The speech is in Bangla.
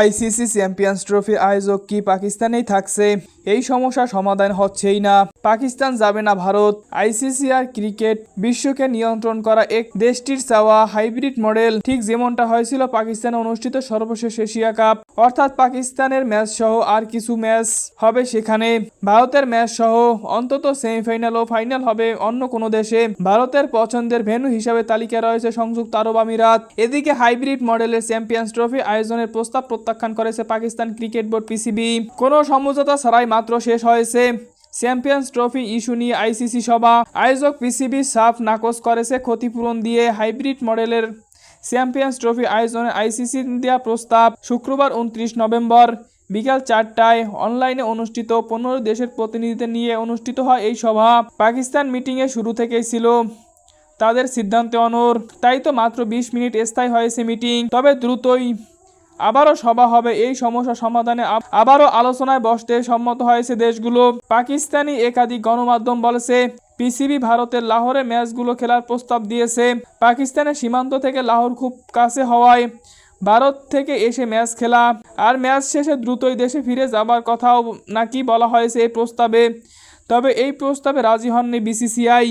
আইসিসি চ্যাম্পিয়ন্স ট্রফি আয়োজক কি পাকিস্তানেই থাকছে? এই সমস্যা সমাধান হচ্ছেই না। পাকিস্তান যাবে না ভারত। আইসিসি আর ক্রিকেট বিশ্বকে নিয়ন্ত্রণ করা এক দেশটির চাওয়া হাইব্রিড মডেল। ঠিক যেমনটা হয়েছিল পাকিস্তানে অনুষ্ঠিত সর্বশেষ এশিয়া কাপ। অর্থাৎ পাকিস্তানের ম্যাচ সহ আর কিছু ম্যাচ হবে সেখানে। ভারতের ম্যাচ সহ অন্তত সেমিফাইনাল ও ফাইনাল হবে অন্য কোনো দেশে। ভারতের পছন্দের ভেন্যু হিসাবে তালিকা রয়েছে সংযুক্ত আরব আমিরাত। এদিকে হাইব্রিড মডেলের চ্যাম্পিয়ন্স ট্রফি আয়োজনের প্রস্তাব প্রত্যাখ্যান করেছে পাকিস্তান ক্রিকেট বোর্ড পিসিবি। কোনো সমঝোতা ছাড়াই মাত্র শেষ হয়েছে চ্যাম্পিয়ন্স ট্রফি ইস্যু নিয়ে আইসিসি সভা। আয়োজক পিসিবি সাফ নাকচ করেছে ক্ষতিপূরণ দিয়ে হাইব্রিড মডেলের চ্যাম্পিয়ন্স ট্রফি আয়োজনে আইসিসি দেওয়া প্রস্তাব শুক্রবার উনত্রিশ নভেম্বর বিকাল চারটায় অনলাইনে অনুষ্ঠিত। পনেরো দেশের প্রতিনিধিদের নিয়ে অনুষ্ঠিত হয় এই সভা। পাকিস্তান মিটিংয়ে শুরু থেকেই ছিল তাদের সিদ্ধান্তে অনর তাই তো মাত্র বিশ মিনিট স্থায়ী হয়েছে মিটিং। তবে দ্রুতই আবারও সভা হবে। এই সমস্যা সমাধানে আবারও আলোচনায় বসতে সম্মত হয়েছে দেশগুলো। পাকিস্তানি একাধিক গণমাধ্যম বলেছে, পিসিবি ভারতের লাহোরে ম্যাচগুলো খেলার প্রস্তাব দিয়েছে। পাকিস্তানের সীমান্ত থেকে লাহোর খুব কাছে হওয়ায় ভারত থেকে এসে ম্যাচ খেলা। আর ম্যাচ শেষে দ্রুতই দেশে ফিরে যাবার কথাও নাকি বলা হয়েছে এই প্রস্তাবে। তবে এই প্রস্তাবে রাজি হননি বিসিসিআই।